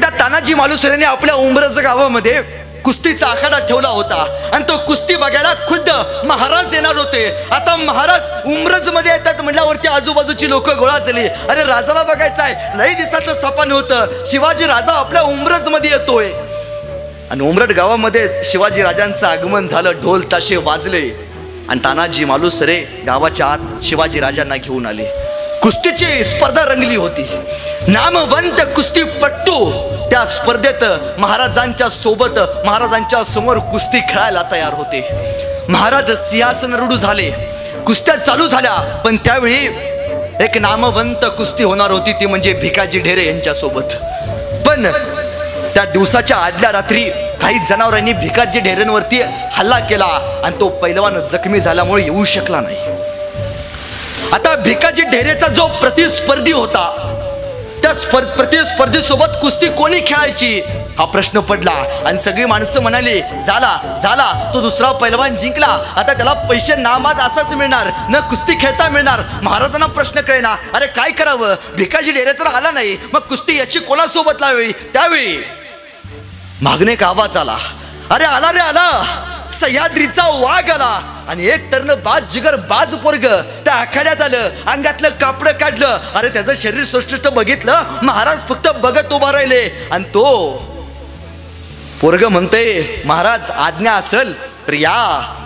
त्या तानाजी मालुसरेने आपल्या उमरज गावामध्ये कुस्तीचा आखाडा ठेवला होता. आणि तो कुस्ती बघायला खुद्द महाराज येणार होते. आता महाराज उमरजमध्ये येतात म्हणल्यावरती आजूबाजूची लोक गोळा झाली. अरे राजाला बघायचं आहे. लई दिवसाचं सपान होतं. शिवाजी राजा आपल्या उमरजमध्ये येतोय. आणि उमरट गावामध्ये शिवाजी राजांचं आगमन झालं. ढोल ताशे वाजले. आणि तानाजी मालुसरे गावाच्या आत शिवाजी राजांना घेऊन आले. कुस्तीची स्पर्धा रंगली होती. नामवंत कुस्तीपट्टू त्या स्पर्धेत महाराजांच्या सोबत महाराजांच्या समोर कुस्ती खेळायला तयार होते. महाराज सिंहासन रडू झाले. कुस्त्या चालू झाल्या. पण त्यावेळी एक नामवंत कुस्ती होणार होती ती म्हणजे भिकाजी ढेरे यांच्यासोबत पण त्या दिवसाच्या आदल्या रात्री काही जनावरांनी भिकाजी ढेरेंवरती हल्ला केला आणि तो पैलवान जखमी झाल्यामुळे येऊ शकला नाही. आता भिकाजी ढेरेचा जो प्रतिस्पर्धी होता त्या स्पर्ध कुस्ती कोणी खेळायची? हा प्रश्न पडला. आणि सगळी माणसं म्हणाली झाला झाला. तो दुसरा पैलवान जिंकला. आता त्याला पैसे नामात असाच मिळणार. न कुस्ती खेळता मिळणार. महाराजांना प्रश्न कळेना. अरे काय करावं? भिकाजी डेरे तर आला नाही. मग कुस्ती याची कोणासोबत लावावी? त्यावेळी मागणे एक आवाज आला. अरे आला रे आला. सह्याद्रीचा वाघ आला. आणि एक टर्न बाज जिगर बाज पोरग त्या आखाड्यात आलं. अंगातलं कापड काढलं. अरे त्याचं शरीर सृष्टिष्ट बघितलं. महाराज फक्त बघत उभा राहिले. आणि तो पोरग म्हणते महाराज आज्ञा असल तर या.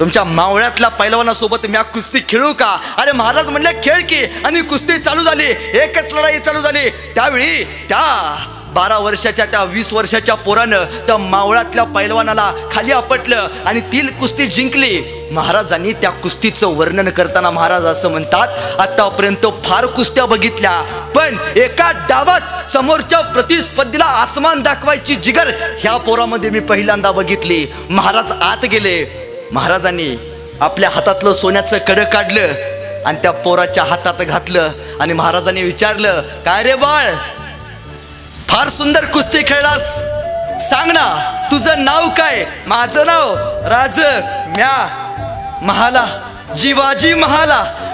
तुमच्या मावळ्यातल्या पैलवानासोबत मी कुस्ती खेळू का? अरे महाराज म्हणले खेळ की. आणि कुस्ती चालू झाली. एकच लढाई चालू झाली. त्यावेळी त्या बारा वर्षाच्या त्या वीस वर्षाच्या पोरानं त्या मावळातल्या पैलवानाला खाली आपटलं आणि ती कुस्ती जिंकली. महाराजांनी त्या कुस्तीचं वर्णन करताना महाराज असं म्हणतात आतापर्यंत फार कुस्त्या बघितल्या पण एका डावात समोरच्या प्रतिस्पर्धीला आसमान दाखवायची जिगर ह्या पोरामध्ये मी पहिल्यांदा बघितली. महाराज आत गेले. महाराजांनी आपल्या हातातलं सोन्याचं कडं काढलं आणि त्या पोराच्या हातात घातलं आणि महाराजांनी विचारलं काय रे बाळ फार सुंदर कुस्ती खेळलास. सांग ना तुझं नाव काय? माझं नाव राज म्या महाला जीवाजी महाला.